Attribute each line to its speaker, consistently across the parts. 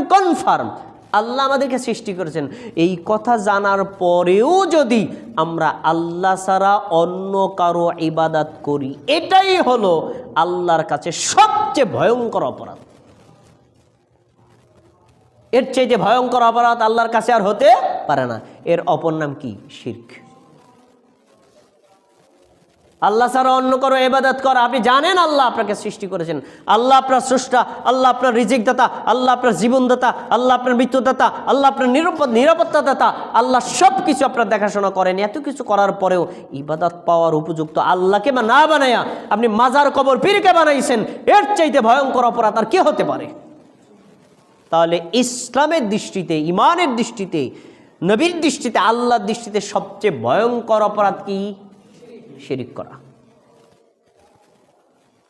Speaker 1: And confirm আল্লাহ আমাদেরকে সৃষ্টি করেছেন। এই কথা জানার পরেও যদি আমরা আল্লাহ ছাড়া অন্য কারও ইবাদাত করি, এটাই হলো আল্লাহর কাছে সবচেয়ে ভয়ঙ্কর অপরাধ। এর চেয়ে যে ভয়ঙ্কর অপরাধ আল্লাহর কাছে আর হতে পারে না। এর অপর নাম কি? শির্ক। আল্লাহ ছাড়া অন্য কারও এবাদত করা। আপনি জানেন আল্লাহ আপনাকে সৃষ্টি করেছেন। আল্লাহ আপনার স্রষ্টা, আল্লাহ আপনার রিজিক দাতা আল্লাহ আপনার জীবনদাতা, আল্লাহ আপনার মৃত্যুদাতা, আল্লাহ আপনার নিরাপদ নিরাপত্তা দাতা আল্লাহ সব কিছু আপনার দেখাশোনা করেন। এত কিছু করার পরেও ইবাদত পাওয়ার উপযুক্ত আল্লাহকে বা না বানায়া আপনি মাজার কবর পীরকে বানাইছেন, এর চাইতে ভয়ঙ্কর অপরাধ আর কে হতে পারে? তাহলে ইসলামের দৃষ্টিতে ইমানের দৃষ্টিতে, নবীর দৃষ্টিতে, আল্লাহর দৃষ্টিতে সবচেয়ে ভয়ঙ্কর অপরাধ কি? শিরিক করা।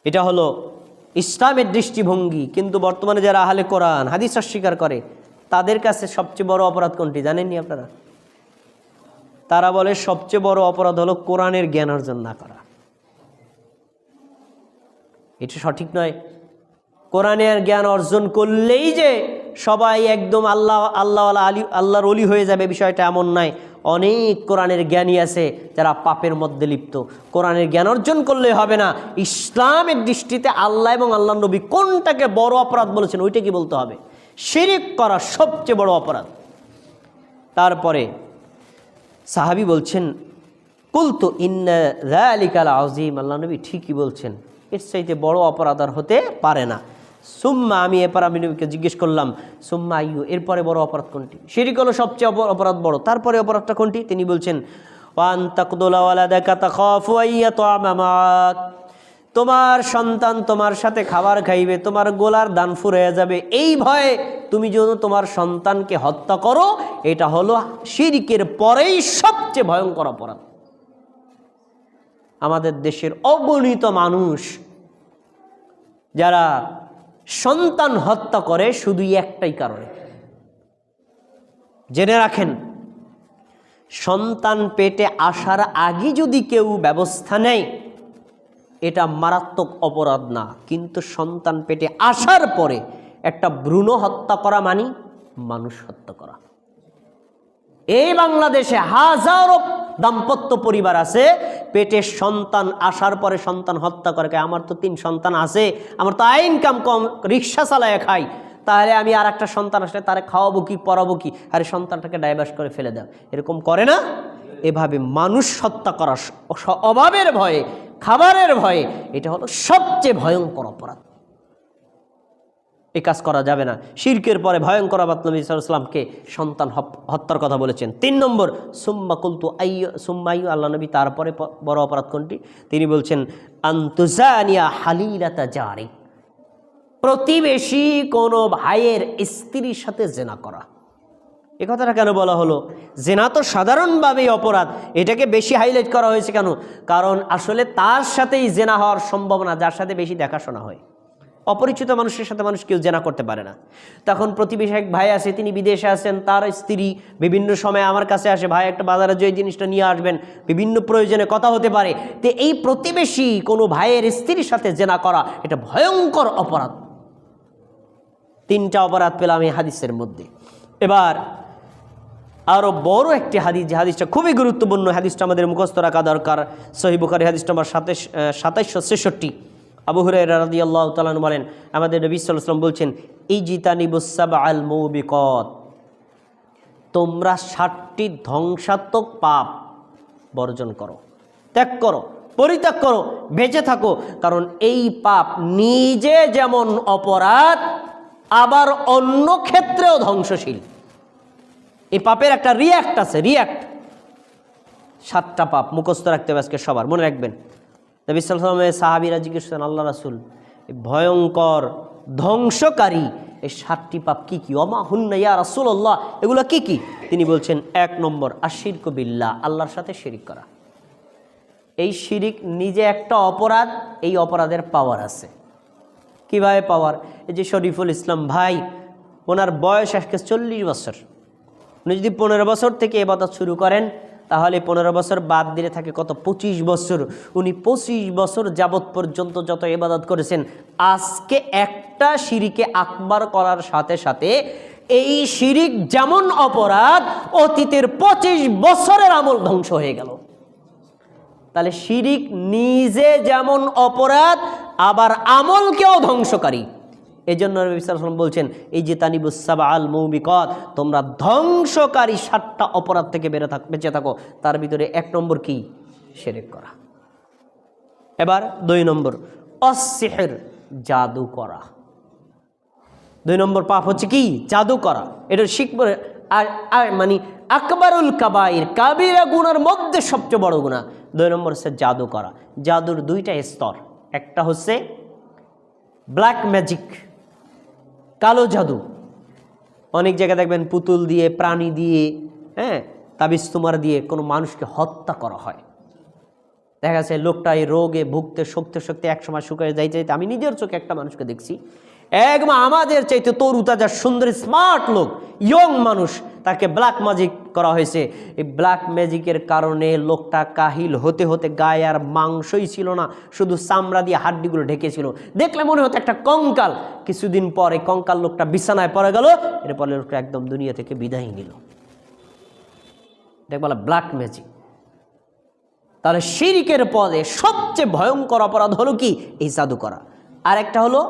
Speaker 1: এটা হলো ইসলামের দৃষ্টিভঙ্গি, কিন্তু বর্তমানে যারা আহলে কোরআন, হাদিস অস্বীকার করে, তাদের কাছে সবচেয়ে বড় অপরাধ কোনটি জানেননি আপনারা? তারা বলে সবচেয়ে বড় অপরাধ হলো কোরআনের জ্ঞান অর্জন না করা। এটা সঠিক নয়। কোরআনের জ্ঞান অর্জন করলেই যে সবাই একদম আল্লাহ আল্লাহ আলী, আল্লাহর অলি হয়ে যাবে, বিষয়টা এমন নয়। অনেক কোরআনের জ্ঞানী আছে, যারা পাপের মধ্যে লিপ্ত। কোরআনের জ্ঞান অর্জন করলে হবে না। ইসলামের দৃষ্টিতে আল্লাহ এবং আল্লাহ নবী কোনটাকে বড় অপরাধ বলেছেন, ওইটা কি বলতে হবে? শিরিক করা সবচেয়ে বড় অপরাধ। তারপরে সাহাবি বলছেন, কুলতু ইন্না আজিম আল্লাহ নবী ঠিকই বলছেন, এর চাইতে বড় অপরাধ আর হতে পারে না। সুম্মা, আমি এরপর আমি জিজ্ঞেস করলাম, সুম্মা আইয়ু, এরপরে বড় অপরাধ কোনটি? শিরিক হলো সবচেয়ে অপরাধ বড়। তারপরে অপরাধটা কোনটি? তিনি বলছেন, ওয়ান তাকদুলা ওয়ালাদাকা তাখাফু আইয়াতুআমা মাক তোমার সন্তান তোমার সাথে খাবার খাইবে, তোমার গোলার দান ফুরে যাবে। এই ভয়ে তুমি যদি তোমার সন্তানকে হত্যা করো, এটা হলো শিরিকের পরেই সবচেয়ে ভয়ঙ্কর অপরাধ। আমাদের দেশের অগণিত মানুষ যারা সন্তান হত্যা করে শুধুই একটাই কারণে। জেনে রাখেন, সন্তান পেটে আসার আগে যদি কেউ ব্যবস্থা নেয়, এটা মারাত্মক অপরাধ না। কিন্তু সন্তান পেটে আসার পরে একটা ভ্রূণ হত্যা করা মানি মানুষ হত্যা করা। এই বাংলাদেশে হাজারো দাম্পত্য পরিবার আছে, পেটে সন্তান আসার পরে সন্তান হত্যা করে আমার তো তিন সন্তান আছে, আমার তো আয় ইনকাম কম, রিক্সা চালায় খাই তাহলে আমি আর একটা সন্তান আসলে তারে খাওয়াবো কি, পড়াবো কি? আরে সন্তানটাকে ডাইভার্স করে ফেলে দাও। এরকম করে না? এভাবে মানুষ হত্যা করা অভাবের ভয়ে, খাবারের ভয়ে, এটা হলো সবচেয়ে ভয়ঙ্কর অপরাধ। এই কাজ করা যাবে না। শিরকের পরে ভয়ঙ্কর আবাদ নবী সাল্লামকে সন্তান হত্যার কথা বলেছেন। তিন নম্বর, সুম্মা কুলতু আইয় সুম্মাইয়ু আল্লাহ নবী তারপরে বড় অপরাধ কোনটি? তিনি বলছেন, আন্তুজানিয়া হালিলাতা জারি। প্রতিবেশী কোনো ভাইয়ের স্ত্রীর সাথে জেনা করা। এ কথাটা কেন বলা হলো? জেনা তো সাধারণভাবেই অপরাধ। এটাকে বেশি হাইলাইট করা হয়েছে কেন? কারণ আসলে তার সাথেই জেনা হওয়ার সম্ভাবনা, যার সাথে বেশি দেখাশোনা হয়। অপরিচিত মানুষের সাথে মানুষ কেউ জেনা করতে পারে না। তখন প্রতিবেশী এক ভাই আছে, তিনি বিদেশে আছেন, তার স্ত্রী বিভিন্ন সময় আমার কাছে আসে, ভাই, একটা বাজারে যে জিনিসটা নিয়ে আসবেন, বিভিন্ন প্রয়োজনে কথা হতে পারে। তো এই প্রতিবেশী কোনো ভাইয়ের স্ত্রীর সাথে জেনা করা, এটা ভয়ঙ্কর অপরাধ। তিনটা অপরাধ পেলাম এই হাদিসের মধ্যে। এবার আরও বড় একটি হাদিস, যে হাদিসটা খুবই গুরুত্বপূর্ণ, হাদিসটা আমাদের মুখস্থ রাখা দরকার। সহিবুখারি হাদিস নম্বর সাতাশ সাতাইশশো ছেষট্টি। আবু হুরাই রাদি আল্লাহ তালান বলেন, আমাদের নবী সাল্লাম বলছেন এই জিতানিবুসাব আল মৌবিকত। তোমরা ষাটটি ধ্বংসাত্মক পাপ বর্জন করো, ত্যাগ করো, পরিত্যাগ করো, বেঁচে থাকো। কারণ এই পাপ নিজে যেমন অপরাধ, আবার অন্য ক্ষেত্রেও ধ্বংসশীল। এই পাপের একটা রিয়াক্ট আছে রিয়াক্ট সাতটা পাপ মুখস্থ রাখতে হবে আজকে সবার, মনে রাখবেন। নবী সাল্লামের সাহাবিরা জিজ্ঞেস করেন আল্লাহ রাসুল ভয়ঙ্কর, ধ্বংসকারী এই সাতটি পাপ কী কী? অমা হুন্না ইয়া রাসুল্লাহ এগুলো কি কি? তিনি বলছেন, এক নম্বর আশির কবিল্লা আল্লাহর সাথে শিরিক করা। এই শিরিক নিজে একটা অপরাধ, এই অপরাধের পাওয়ার আছে। কীভাবে পাওয়ার এই যে শরীফুল ইসলাম ভাই, ওনার বয়স আজকে চল্লিশ বছর। উনি যদি পনেরো বছর থেকে এবাদত শুরু করেন তাহলে পনেরো বছর বাদ দিলে থাকে কত? পঁচিশ বছর। উনি পঁচিশ বছর যাবৎ পর্যন্ত যত ইবাদত করেছেন, আজকে একটা সিঁড়িকে আকবার করার সাথে সাথে এই শিরিক যেমন অপরাধ, অতীতের পঁচিশ বছরের আমল ধ্বংস হয়ে গেল। তাহলে শিরিক নিজে যেমন অপরাধ, আবার আমলকেও ধ্বংসকারী। এই জন্য বলছেন এই যে তানিবুসাবা আল মৌবিকত তোমরা ধ্বংসকারী সাতটা অপরাধ থেকে বেড়ে থাক, বেঁচে থাকো। তার ভিতরে এক নম্বর কি? সেরেক করা। এবার দুই নম্বর অসিহের জাদু করা। দুই নম্বর পাপ হচ্ছে কি? জাদু করা। এটা শিখব আর আর মানে আকবরুল কাবাইর, কাবিরা গুণার মধ্যে সবচেয়ে বড় গুণা দুই নম্বর হচ্ছে জাদু করা। জাদুর দুইটা স্তর। একটা হচ্ছে ব্ল্যাক ম্যাজিক কালো জাদু। অনেক জায়গায় দেখবেন পুতুল দিয়ে, প্রাণী দিয়ে হ্যাঁ তাবিজ তুমার দিয়ে কোনো মানুষকে হত্যা করা হয়। দেখা যাচ্ছে লোকটা এই রোগে ভুগতে, শক্তি শক্তি একসময় শুকায় যাই চাইতে আমি নিজের চোখে একটা মানুষকে দেখছি। একদম আমাদের চাইতে তরু, তাজা, সুন্দর স্মার্ট লোক ইয়ং মানুষ, তাকে ব্ল্যাক ম্যাজিক করা হয়েছে। এই ব্ল্যাক ম্যাজিকের কারণে লোকটা কাহিল হতে হতে গায়ে আর মাংসই ছিল না, শুধু চামড়া দিয়ে হাড্ডিগুলো ঢেকেছিল। দেখলে মনে হতো একটা কঙ্কাল। কিছুদিন পরে কঙ্কাল লোকটা বিছানায় পড়ে গেল এরপরে লোকটা একদম দুনিয়া থেকে বিদায় নিল। দেখ বলা ব্ল্যাক ম্যাজিক তাহলে শিরিকের পদে সবচেয়ে ভয়ঙ্কর অপরাধ হলো কি? এই জাদু করা আর একটা হলো,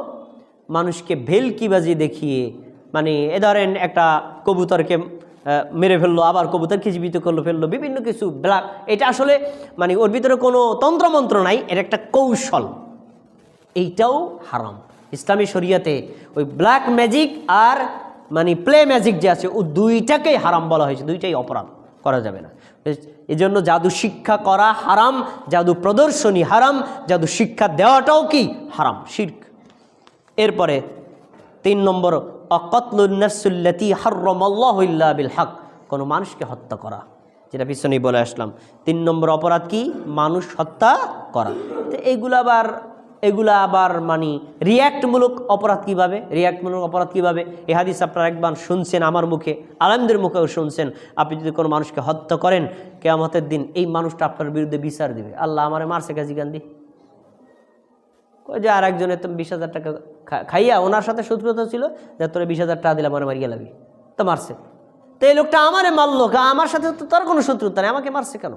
Speaker 1: মানুষকে ভেলকিবাজি দেখিয়ে মানে এ ধরেন একটা কবুতরকে মেরে ফেলল, আবার কবুতরকে জীবিত করল, ফেলল, বিভিন্ন কিছু ব্ল্যাক এটা আসলে মানে ওর ভিতরে কোনো তন্ত্রমন্ত্র নাই এটা একটা কৌশল। এইটাও হারাম। ইসলামী শরিয়াতে ওই ব্ল্যাক ম্যাজিক আর মানে প্লে ম্যাজিক যে আছে, ও দুইটাকেই হারাম বলা হয়েছে, দুইটাই অপরাধ করা যাবে না। এই জন্য জাদু শিক্ষা করা হারাম, জাদু প্রদর্শনী হারাম, জাদু শিক্ষা দেওয়াটাও কি হারাম? শির্ক। এরপরে তিন নম্বর অকতলুন্নসুল্লতি হার্রমাল্লাহুল্লাহ বিল হক কোনো মানুষকে হত্যা করা। যেটা পিছনেই বলে আসলাম। তিন নম্বর অপরাধ কি? মানুষ হত্যা করা। তো এগুলো আবার, এগুলা আবার মানে রিয়্যাক্টমূলক অপরাধ কীভাবে? রিয়্যাক্টমূলক অপরাধ কীভাবে? এ হাদিস আপনারা একবার শুনছেন আমার মুখে, আলমদের মুখেও শুনছেন। আপনি যদি কোনো মানুষকে হত্যা করেন, কেয়ামতের দিন এই মানুষটা আপনার বিরুদ্ধে বিচার দিবে। আল্লাহ আমারে মারছে কাজী গান্ধী। ওই যে আর একজনের তো বিশ হাজার টাকা খাইয়া ওনার সাথে শত্রুতা ছিল যে তোরা বিশ হাজার টাকা দিলাম আমার লাগি তো মারছে। তো এই লোকটা আমারে মারলো আমার সাথে তো তার কোনো শত্রুতা নেই, আমাকে মারছে কেন?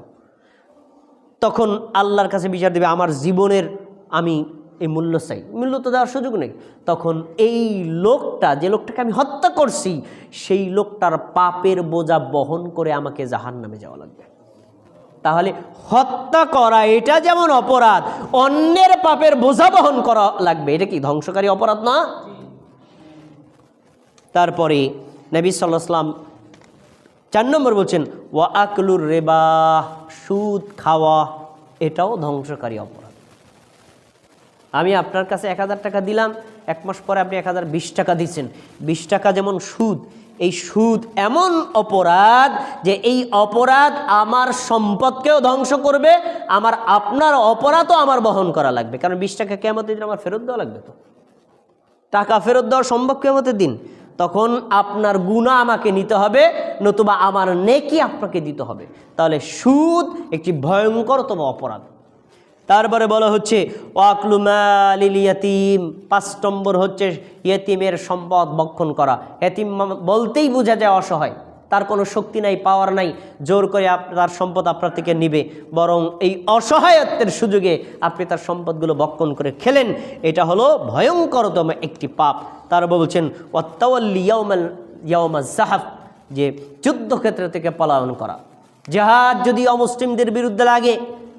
Speaker 1: তখন আল্লাহর কাছে বিচার দেবে, আমার জীবনের আমি এই মূল্য চাই। মূল্য তো দেওয়ার সুযোগ নেই। তখন এই লোকটা, যে লোকটাকে আমি হত্যা করছি, সেই লোকটার পাপের বোঝা বহন করে আমাকে জাহান নামে যাওয়া লাগবে। তাহলে হত্যা করা এটা যেমন অপরাধ, অন্যের পাপের বোঝা বহন করা লাগবে। এটা কি ধ্বংসকারী অপরাধ না? তারপরে নবী সাল্লাম চার নম্বর বলছেন, ওয়া আকলুর রেবা সুদ খাওয়া, এটাও ধ্বংসকারী অপরাধ। আমি আপনার কাছে এক হাজার টাকা দিলাম, এক মাস পরে আপনি এক হাজার বিশ টাকা দিচ্ছেন। বিশ টাকা যেমন সুদ এই সুদ এমন অপরাধ যে এই অপরাধ আমার সম্পদকেও ধ্বংস করবে, আমার আপনার অপরাধও আমার বহন করা লাগবে। কারণ বিশ টাকা কেমন দিন আমার ফেরত দেওয়া লাগবে তো। টাকা ফেরত দেওয়া সম্ভব কেমতের দিন। তখন আপনার গুণা আমাকে নিতে হবে, নতুবা আমার নেকি আপনাকে দিতে হবে। তাহলে সুদ একটি ভয়ঙ্করতম অপরাধ। তারপরে বলা হচ্ছে পাঁচ নম্বর হচ্ছে ইয়েতিমের সম্পদ বক্ষণ করা। এতিম বলতেই বোঝা যায় অসহায়। তার কোনো শক্তি নাই পাওয়ার নাই। জোর করে তার সম্পদ আপনার থেকে নিবে। বরং এই অসহায়ত্বের সুযোগে আপনি তার সম্পদগুলো বক্ষণ করে খেলেন। এটা হলো ভয়ঙ্করতম একটি পাপ। তার বলছেন, ওয়াত্তাওয়াল্লি ইয়াউমাল ইয়াউমা জাহাফ যে যুদ্ধক্ষেত্র থেকে পলায়ন করা। জাহাজ যদি অমুসলিমদের বিরুদ্ধে লাগে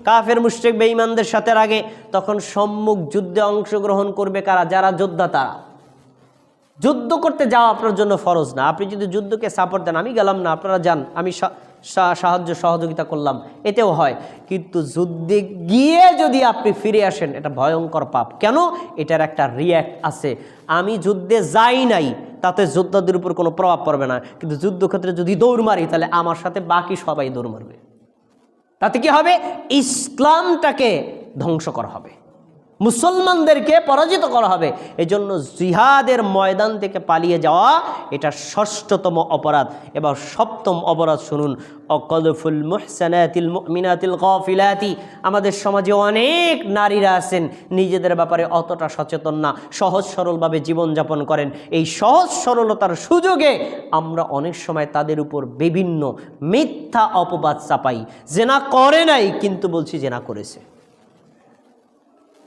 Speaker 1: কাফের মুশরিক বেঈমানদের সাথে আগে তখন সম্মুখ যুদ্ধে অংশগ্রহণ করবে কারা? যারা যোদ্ধা তারা। যুদ্ধ করতে যাওয়া আপনার জন্য ফরজ না। আপনি যদি যুদ্ধকে সাপোর্ট দেন, আমি গেলাম না, আপনারা যান, আমি সাহায্য, সহযোগিতা করলাম। এতেও হয়। কিন্তু যুদ্ধে গিয়ে যদি আপনি ফিরে আসেন, এটা ভয়ঙ্কর পাপ। কেন? এটার একটা রিয়্যাক্ট আছে। আমি যুদ্ধে যাই নাই, তাতে যোদ্ধাদের উপর কোনো প্রভাব পড়বে না। কিন্তু যুদ্ধক্ষেত্রে যদি দৌড় মারি, তাহলে আমার সাথে বাকি সবাই দৌড় মারবে। তাতে কি হবে? ইসলামটাকে ধ্বংস করা হবে। মুসলমানদেরকে পরাজিত করা হবে। এজন্য জিহাদের ময়দান থেকে পালিয়ে যাওয়া এটা ষষ্ঠতম অপরাধ। এবার সপ্তম অপরাধ শুনুন। অকদফুল মুহসানাতিল মুমিনাতিল গফিলাতি। আমাদের সমাজে অনেক নারীরা আছেন, নিজেদের ব্যাপারে অতটা সচেতন না, সহজ সরলভাবে জীবনযাপন করেন। এই সহজ সরলতার সুযোগে আমরা অনেক সময় তাদের উপর বিভিন্ন মিথ্যা অপবাদ চাপাই। জেনা করে নাই, কিন্তু বলছি জেনা করেছে।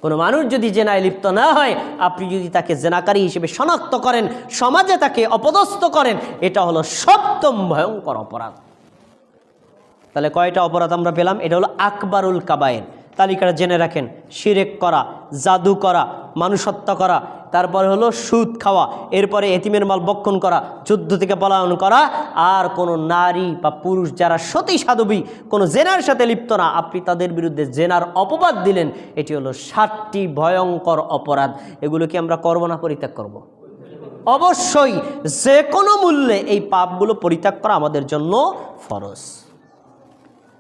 Speaker 1: কোনো মানুষ যদি জেনায় লিপ্ত না হয়, আপনি যদি তাকে জেনাকারী হিসেবে শনাক্ত করেন, সমাজে তাকে অপদস্থ করেন, এটা হলো সপ্তম ভয়ঙ্কর অপরাধ। তাহলে কয়টা অপরাধ আমরা পেলাম? এটা হলো আকবরুল কাবায়ের তালিকাটা জেনে রাখেন। শিরেক করা, জাদু করা মানুষ হত্যা করা, তারপরে হলো সুদ খাওয়া, এরপরে এতিমের মাল বক্ষণ করা, যুদ্ধ থেকে পলায়ন করা, আর কোনো নারী বা পুরুষ যারা সতী সাধবী কোনো জেনার সাথে লিপ্ত না, আপনি তাদের বিরুদ্ধে জেনার অপবাদ দিলেন, এটি হলো ষাটটি ভয়ঙ্কর অপরাধ। এগুলো কি আমরা করব না, পরিত্যাগ করব। অবশ্যই যে কোনো মূল্যে এই পাপগুলো পরিত্যাগ করা আমাদের জন্য ফরজ।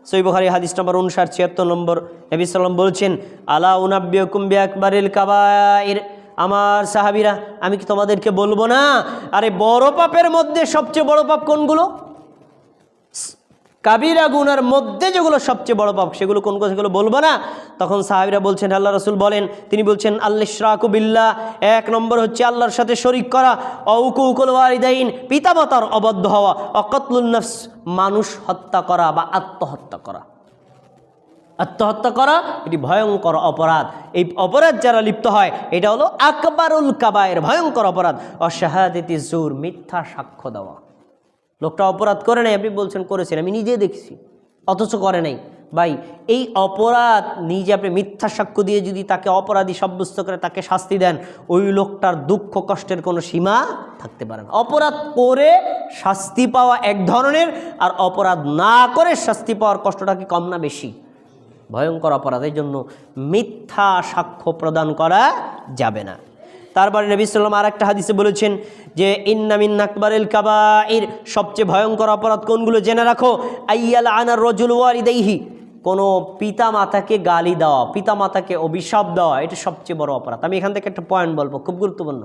Speaker 1: সই বুখারি হাদিস নম্বর উনষাট, ছিয়াত্তর নম্বর। নবী সাল্লাম বলছেন, আলা উনাব্বিয় কুম্বি আকবরিল কাবায়ের আমার সাহাবিরা, আমি কি তোমাদেরকে বলব না? আরে বড় পাপের মধ্যে সবচেয়ে বড় পাপ কোনগুলো? কাবিরা গুনার মধ্যে যেগুলো সবচেয়ে বড় পাপ, সেগুলো কোন কোন সেগুলো বলব না। তখন সাহাবিরা বলছেন, আল্লাহ রসুল বলেন, তিনি বলছেন আল্লাহ শ্রাকুবিল্লা এক নম্বর হচ্ছে আল্লাহর সাথে শরিক করা, অউকুকুল ওয়ারিদাইন পিতামাতার অবদ্ধ হওয়া অকতলুল নফস, মানুষ হত্যা করা বা আত্মহত্যা করা। আত্মহত্যা করা, এটি ভয়ঙ্কর অপরাধ। এই অপরাধ যারা লিপ্ত হয়, এটা হলো আকবরুল কাবায়ের ভয়ঙ্কর অপরাধ। অশাহাদিতি জোর, মিথ্যা সাক্ষ্য দেওয়া। লোকটা অপরাধ করে নাই, আপনি বলছেন করেছেন, আমি নিজে দেখছি, অথচ করে নাই। ভাই, এই অপরাধ নিজে আপনি মিথ্যা সাক্ষ্য দিয়ে যদি তাকে অপরাধী সাব্যস্ত করে তাকে শাস্তি দেন, ওই লোকটার দুঃখ কষ্টের কোনো সীমা থাকতে পারে না। অপরাধ করে শাস্তি পাওয়া এক ধরনের, আর অপরাধ না করে শাস্তি পাওয়ার কষ্টটা কি কম না বেশি? ভয়ঙ্কর অপরাধের জন্য মিথ্যা সাক্ষ্য প্রদান করা যাবে না। তারপরে নবী সাল্লাম আর একটা হাদিসে বলেছেন যে ইন্নামিন আকবরেল কাবাইর সবচেয়ে ভয়ঙ্কর অপরাধ কোনগুলো জেনে রাখো? আইয়াল আনার রজুল ওয়ারিদাইহি কোনো পিতা মাতাকে গালি দেওয়া পিতা মাতাকে অভিশাপ দেওয়া, এটা সবচেয়ে বড় অপরাধ। আমি এখান থেকে একটা পয়েন্ট বলব, খুব গুরুত্বপূর্ণ।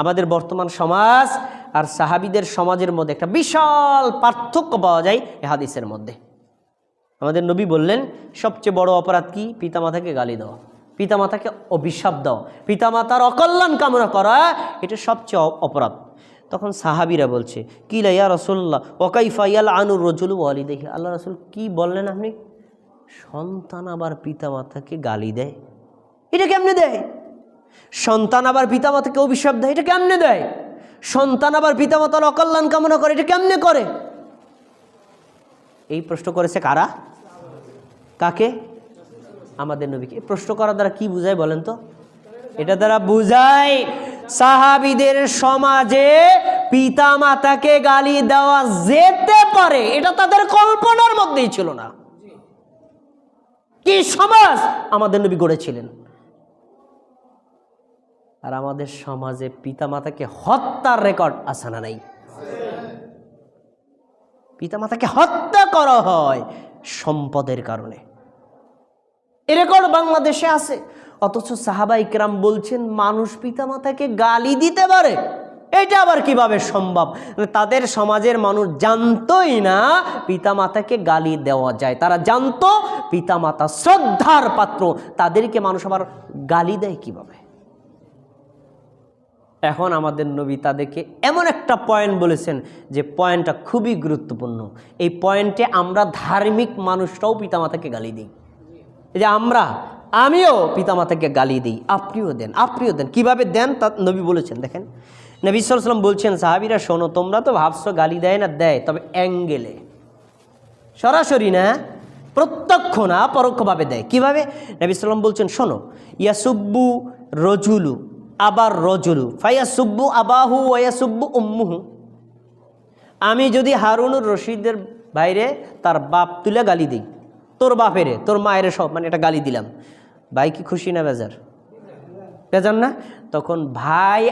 Speaker 1: আমাদের বর্তমান সমাজ আর সাহাবিদের সমাজের মধ্যে একটা বিশাল পার্থক্য পাওয়া যায় এ হাদিসের মধ্যে। আমাদের নবী বললেন, সবচেয়ে বড় অপরাধ কি? পিতামাতাকে গালি দেওয়া। পিতামাতাকে অভিশাপ দেওয়া পিতামাতার অকল্যাণ কামনা করা এটা সবচেয়ে অপরাধ। তখন সাহাবিরা বলছে কি লাইয়া রসুল্লাহ ওকাইফা ইয়াল আনুর রজুল ওয়ালি দেখি আল্লাহ রসুল কি বললেন আপনি? সন্তান আবার পিতামাতাকে গালি দেয়। এটা কেমনে দেয়? সন্তান আবার পিতামাতাকে অভিশাপ দেয়, এটা কেমনে দেয়? সন্তান আবার পিতামাতার অকল্যাণ কামনা করে, এটা কেমনে করে? এই প্রশ্ন করেছে কারা? কাকে? আমাদের নবীকে। প্রশ্ন করার দ্বারা কি বুঝায় বলেন তো? এটা দ্বারা বুঝায় সাহাবিদের সমাজে পিতা মাতাকে গালি দেওয়া যেতে পারে, এটা তাদের কল্পনার মধ্যেই ছিল না। কি সমাজ? আমাদের নবী গড়েছিলেন। আর আমাদের সমাজে পিতা মাতাকে হত্যার রেকর্ড আসানা নাই? পিতামাতাকে হত্যা করা হয় সম্পদের কারণে। এ রেকর্ড বাংলাদেশে আছে। অথচ সাহাবা ইকরাম বলছেন, মানুষ পিতামাতাকে গালি দিতে পারে। এটা আবার কীভাবে সম্ভব? তাদের সমাজের মানুষ জানতোই না পিতামাতাকে গালি দেওয়া যায়। তারা জানতো পিতামাতা শ্রদ্ধার পাত্র। তাদেরকে মানুষ আবার গালি দেয় কীভাবে? এখন আমাদের নবী তাদেরকে এমন একটা পয়েন্ট বলেছেন যে পয়েন্টটা খুবই গুরুত্বপূর্ণ। এই পয়েন্টে আমরা ধার্মিক মানুষরাও পিতামাতাকে গালি দিই। যে আমরা, আমিও পিতামাতাকে গালি দিই। আপনিও দেন আপনিও দেন। কীভাবে দেন তা নবী বলেছেন, দেখেন। নবী সাল্লাম বলছেন, সাহাবিরা শোনো, তোমরা তো ভাবছ গালি দেয় না, দেয়, তবে অ্যাঙ্গেলে। সরাসরি না, প্রত্যক্ষ না, পরোক্ষভাবে দেয়। কীভাবে? নবী সাল্লাম বলছেন, শোনো, ইয়াসুব্বু রজুলু, আবার রজুলু ফাইয়াসুব্বু আবাহু ওয়াসুব্বু উম্মুহু। আমি যদি হারুনুর রশিদের বাইরে তার বাপ তুলে গালি দিই তোর বাপেরে, তোর মায়ের সব মানে এটা গালি দিলাম। ভাই কি খুশি না বেজার? বেজার না? তখন ভাই,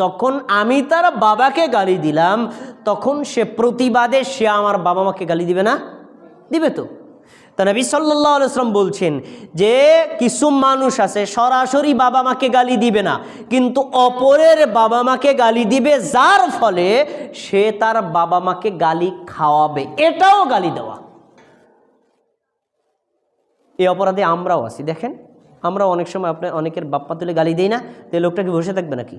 Speaker 1: যখন আমি তার বাবাকে গালি দিলাম, তখন সে প্রতিবাদে সে আমার বাবা মাকে গালি দিবে না? দিবে তো। তা নবী সাল্লাহ আলাইসলাম বলছেন যে, কিছু মানুষ আছে, সরাসরি বাবা মাকে গালি দিবে না, কিন্তু অপরের বাবা মাকে গালি দিবে, যার ফলে সে তার বাবা মাকে গালি খাওয়াবে। এটাও গালি দেওয়া। এই অপরাধে আমরাও আছি। দেখেন আমরা অনেক সময় আপনার অনেকের বাপ্পা তুলে গালি দিই না তো এই লোকটা কি বসে থাকবে নাকি?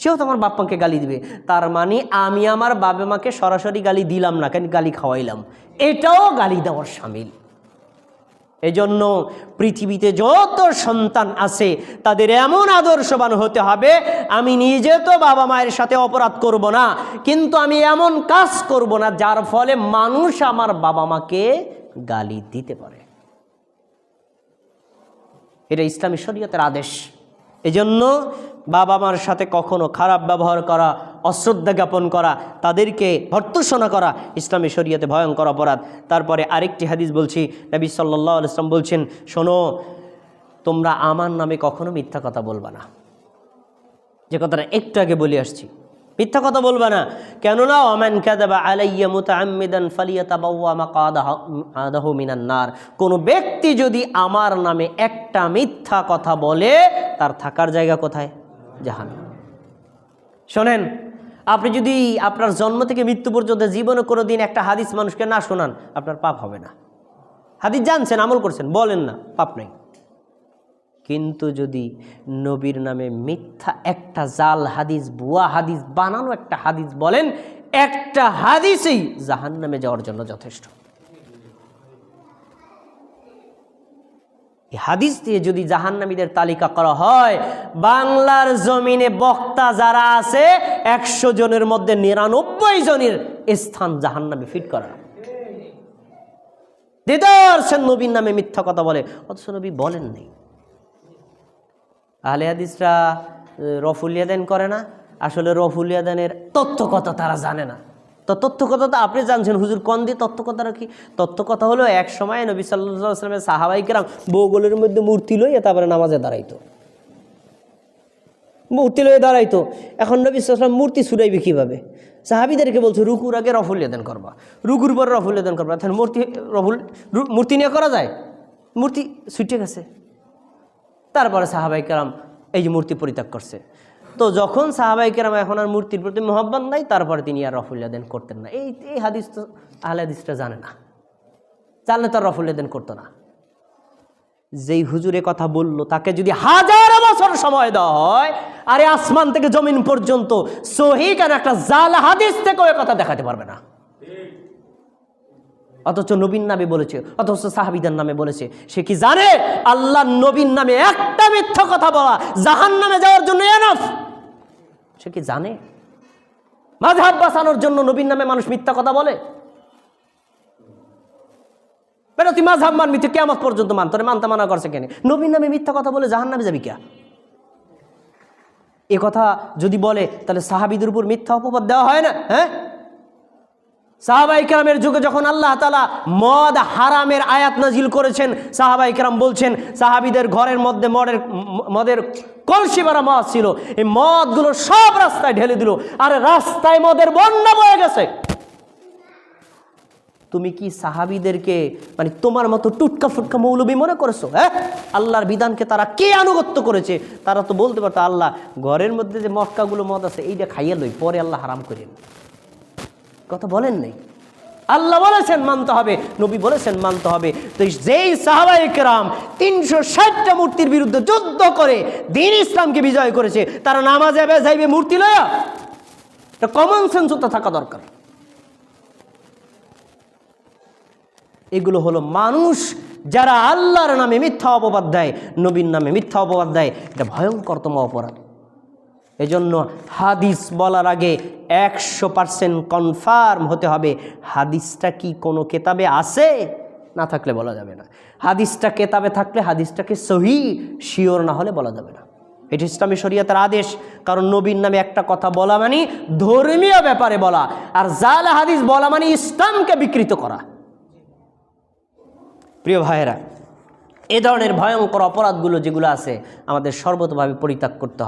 Speaker 1: সেও তো আমার বাপ্পাকে গালি দিবে। তার মানে আমি আমার বাবা মাকে সরাসরি গালি দিলাম না, কেন গালি খাওয়াইলাম। এটাও গালি দেওয়ার সামিল। এজন্য পৃথিবীতে যত সন্তান আছে, তাদের এমন আদর্শবান হতে হবে, আমি নিজে তো বাবা মায়ের সাথে অপরাধ করব না, কিন্তু আমি এমন কাজ করব না, যার ফলে মানুষ আমার বাবা মাকে গালি দিতে পারে। এটা ইসলামী শরীয়তের আদেশ। এজন্য বাবা মার সাথে কখনো খারাপ ব্যবহার করা অশ্রদ্ধা জ্ঞাপন করা, তাদেরকে ভর্তুসনা করা ইসলামী শরীয়তে ভয়ঙ্কর অপরাধ। তারপরে আরেকটি হাদিস বলছি, নবী সাল্লাহ ইসলাম বলছেন, শোনো, তোমরা আমার নামে কখনো মিথ্যা কথা বলবা না। যে কথাটা একটু আগে বলে আসছি। মিথ্যা কথা বলবা না। কেননা, ওমান কাদাবা আলাইয়া মুতাআম্মিদান ফালিয়াতাবাওয়া মাকাদাহু মিনান নার। কোন ব্যক্তি যদি আমার নামে একটা মিথ্যা কথা বলে, তার থাকার জায়গা কোথায়? জাহান্নাম। শোনেন, আপনি যদি আপনার জন্ম থেকে মৃত্যু পর্যন্ত জীবনে কোনো দিন একটা হাদিস মানুষকে না শোনান, আপনার পাপ হবে না। হাদিস জানছেন, আমল করছেন, বলেন না, পাপ নেই। কিন্তু যদি নবীর নামে মিথ্যা একটা জাল হাদিস বুয়া হাদিস, বানানো একটা হাদিস বলেন, একটা হাদিসেই জাহান নামে যাওয়ার জন্য যথেষ্ট। হাদিস দিয়ে যদি জাহান্নামীদের তালিকা করা হয়, বাংলার জমিনে বক্তা যারা আছে, একশো জনের মধ্যে নিরানব্বই জনের স্থান জাহান্নামে ফিট করা। দেদার সেন নবীর নামে মিথ্যা কথা বলে, অথচ নবী বলেন নেই। আহলে হাদিসরা রফুলিয়াদান করে না। আসলে রফুলিয়াদানের তথ্য কথা তারা জানে না। তো তথ্য কথা তো আপনি জানছেন, হুজুর কন দিয়ে তথ্য কথাটা কি? তথ্য কথা হলো এক সময় নবী সাল্লাহ আসলামের সাহাবাইকেরাম বৌগলের মধ্যে মূর্তি লইয়া তারপরে নামাজে দাঁড়াইতো। মূর্তি লইয়ে দাঁড়াইতো। এখন নবী সাল্লাম মূর্তি ছুটাইবে কীভাবে? সাহাবিদেরকে বলছো, রুকুর আগে রফুল লেদান করবা। রুকুর পর রফুল করবা। এখন মূর্তি, রফুল মূর্তি নিয়ে করা যায়? মূর্তি ছুটে গেছে। তারপরে সাহাবাই কেরাম এই যে মূর্তি পরিত্যাগ করছে। তো যখন সাহাবাই কেরাম এখন আর মূর্তির প্রতি মোহাব্বত নাই, তারপরে তিনি আর রফুল্লাদেন করতেন না। এই এই হাদিস তো আহলে হাদিসটা জানে না। জানলে তার আর রফুল্লাদেন করতো না। যেই হুজুরে কথা বলল, তাকে যদি হাজার বছর সময় দেওয়া হয়, আরে আসমান থেকে জমিন পর্যন্ত সহি কেন একটা জাল হাদিস থেকে ওই কথা দেখাতে পারবে না। অথচ নবীন নামে বলেছে, অথচ সাহাবিদের নামে বলেছে। সে কি জানে? আল্লাহ নবীন নামে একটা মিথ্যা কথা বলা জাহান নামে যাওয়ার জন্য এনাফ সে কি জানে? মাঝহাব বাঁচানোর জন্য নবীন নামে মানুষ মিথ্যা কথা বলে? বেটা, তুই মাঝহাব মানবি, তুই কেমন পর্যন্ত মান, তোরে মানতে মানা করছে কেন? নবীন নামে মিথ্যা কথা বলে জাহান নামে যাবি কে এ কথা যদি বলে, তাহলে সাহাবিদের উপর মিথ্যা অপবাদ দেওয়া হয় না হ্যাঁ? সাহাবাই কেরামের যুগে যখন আল্লাহ তালা মদ হারামের আয়াত নাজিল করেছেন, সাহাবাই কেরাম বলছেন, সাহাবিদের ঘরের মধ্যে মদের মদের কলসি ভরা মদ ছিল। এই মদগুলো সব রাস্তায় ঢেলে দিল। আর রাস্তায় মদের বন্যা বয়ে গেছে। তুমি কি সাহাবিদেরকে মানে তোমার মতো টুটকা ফুটকা মৌলবী মনে করেছ হ্যাঁ? আল্লাহর বিধানকে তারা কে আনুগত্য করেছে? তারা তো বলতে পারতো, আল্লাহ, ঘরের মধ্যে যে মটকাগুলো মদ আছে, এইটা খাইয়া লই, পরে আল্লাহ হারাম করেন কথা বলেন নাই। আল্লাহ বলেছেন মানতে হবে, নবী বলেছেন মানতে হবে। তো যেই সাহাবাই কেরাম তিনশো ষাটটা মূর্তির বিরুদ্ধে যুদ্ধ করে দিন ইসলামকে বিজয় করেছে, তারা নামাজে যাইবে মূর্তি লয়া কমন সেন্স তো থাকা দরকার। এগুলো হলো মানুষ যারা আল্লাহর নামে মিথ্যা অপবাদ দেয়, নবীর নামে মিথ্যা অপবাদ দেয়, এটা ভয়ঙ্করতম অপরাধ। এজন্য হাদিস বলার আগে একশো পার্সেন্ট কনফার্ম হতে হবে, হাদিসটা কি কোনো কেতাবে আছে? না থাকলে বলা যাবে না। হাদিসটা কেতাবে থাকলে হাদিসটাকে সহি, শিওর না হলে বলা যাবে না। এটি ইসলামী শরীয়তের আদেশ, কারণ নবীর নামে একটা কথা বলা মানে ধর্মীয় ব্যাপারে বলা, আর জাল হাদিস বলা মানে ইসলামকে বিকৃত করা। প্রিয় ভাইয়েরা, এ ধরনের ভয়ঙ্কর অপরাধগুলো যেগুলো আছে, আমাদের সর্বতভাবে পরিত্যাগ করতে হবে।